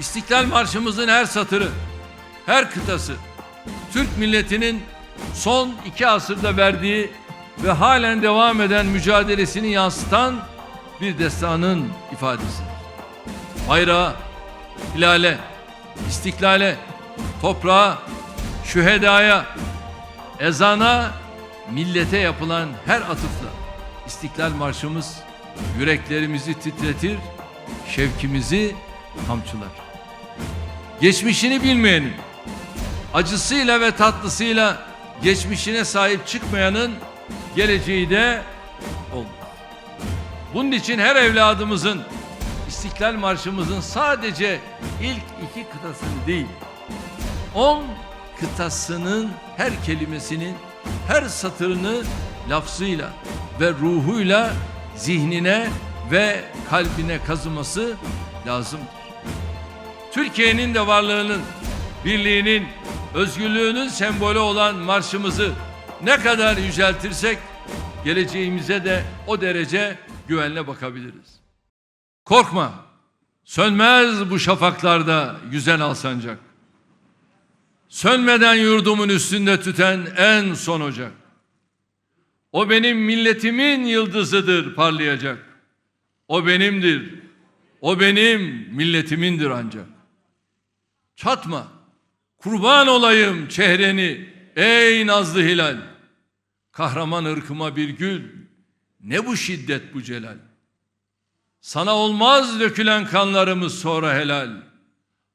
İstiklal Marşımızın her satırı, her kıtası Türk milletinin son iki asırda verdiği ve halen devam eden mücadelesini yansıtan bir destanın ifadesidir. Bayrağa, hilale, istiklale, toprağa, şühedaya, ezana, millete yapılan her atıfla İstiklal Marşımız yüreklerimizi titretir, şevkimizi kamçılar. Geçmişini bilmeyenin, acısıyla ve tatlısıyla geçmişine sahip çıkmayanın geleceği de olmaz. Bunun için her evladımızın İstiklal Marşımızın sadece ilk iki kıtasını değil, on kıtasının her kelimesinin her satırını lafzıyla ve ruhuyla zihnine ve kalbine kazıması lazımdır. Türkiye'nin de varlığının, birliğinin, özgürlüğünün sembolü olan marşımızı ne kadar yüceltirsek geleceğimize de o derece güvenle bakabiliriz. Korkma, sönmez bu şafaklarda yüzen alsancak. Sönmeden yurdumun üstünde tüten en son ocak. O benim milletimin yıldızıdır parlayacak. O benimdir. O benim milletimindir ancak. Çatma. Kurban olayım çehreni ey nazlı hilal. Kahraman ırkıma bir gül. Ne bu şiddet bu celal. Sana olmaz dökülen kanlarımız sonra helal.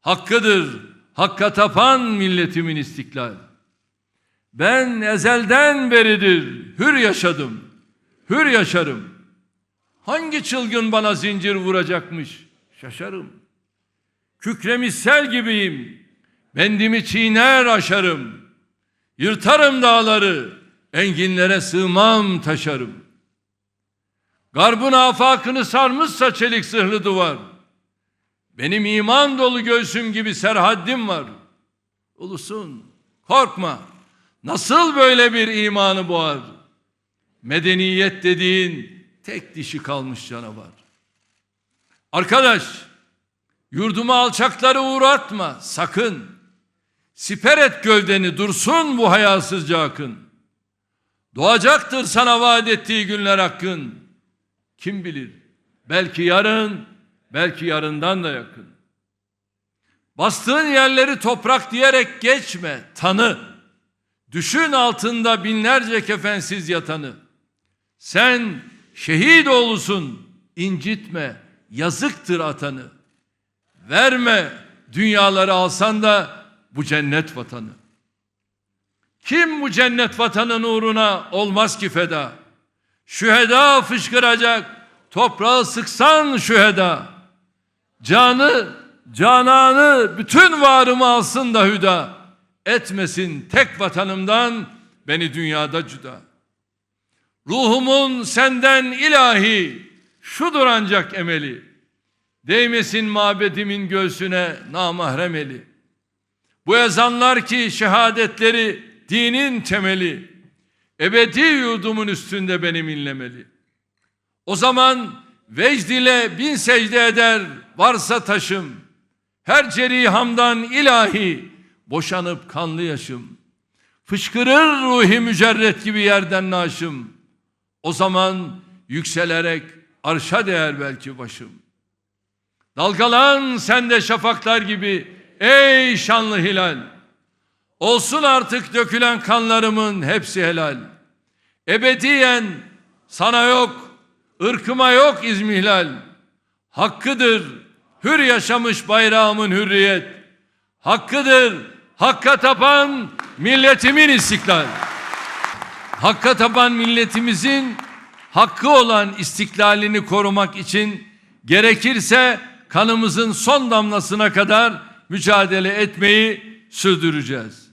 Hakkıdır, hakka tapan milletimin istiklal. Ben ezelden beridir hür yaşadım, hür yaşarım. Hangi çılgın bana zincir vuracakmış? Şaşarım. Kükremiş sel gibiyim. Bendimi çiğner aşarım. Yırtarım dağları, enginlere sığmam taşarım. Garbın afakını sarmışsa çelik zırhlı duvar. Benim iman dolu göğsüm gibi serhaddim var. Ulusun, korkma. Nasıl böyle bir imanı boğar? Medeniyet dediğin tek dişi kalmış canavar. Arkadaş, yurduma alçakları uğratma sakın. Siper et gövdeni dursun bu hayasızca akın. Doğacaktır sana vaat ettiği günler hakkın. Kim bilir? Belki yarın, belki yarından da yakın. Bastığın yerleri toprak diyerek geçme, tanı. Düşün altında binlerce kefensiz yatanı. Sen şehit oğlusun, incitme, yazıktır atanı. Verme dünyaları alsan da bu cennet vatanı. Kim bu cennet vatanın uğruna olmaz ki feda? Şüheda fışkıracak, toprağı sıksan şüheda. Canı, cananı, bütün varımı alsın da hüda. Etmesin tek vatanımdan beni dünyada cüda. Ruhumun senden ilahi, şudur ancak emeli. Değmesin mabedimin göğsüne namahrem eli. Bu ezanlar ki şehadetleri dinin temeli. Ebedi yurdumun üstünde benim inlemeli. O zaman vecd ile bin secde eder varsa taşım. Her cerihamdan ilahi boşanıp kanlı yaşım. Fışkırır ruhi mücerret gibi yerden naşım. O zaman yükselerek arşa değer belki başım. Dalgalan sen de şafaklar gibi ey şanlı hilal. Olsun artık dökülen kanlarımın hepsi helal. Ebediyen sana yok, ırkıma yok izmihlal. Hakkıdır hür yaşamış bayrağımın hürriyet. Hakkıdır hakka tapan milletimin istiklal. Hakka tapan milletimizin hakkı olan istiklalini korumak için gerekirse kanımızın son damlasına kadar mücadele etmeyi sürdüreceğiz.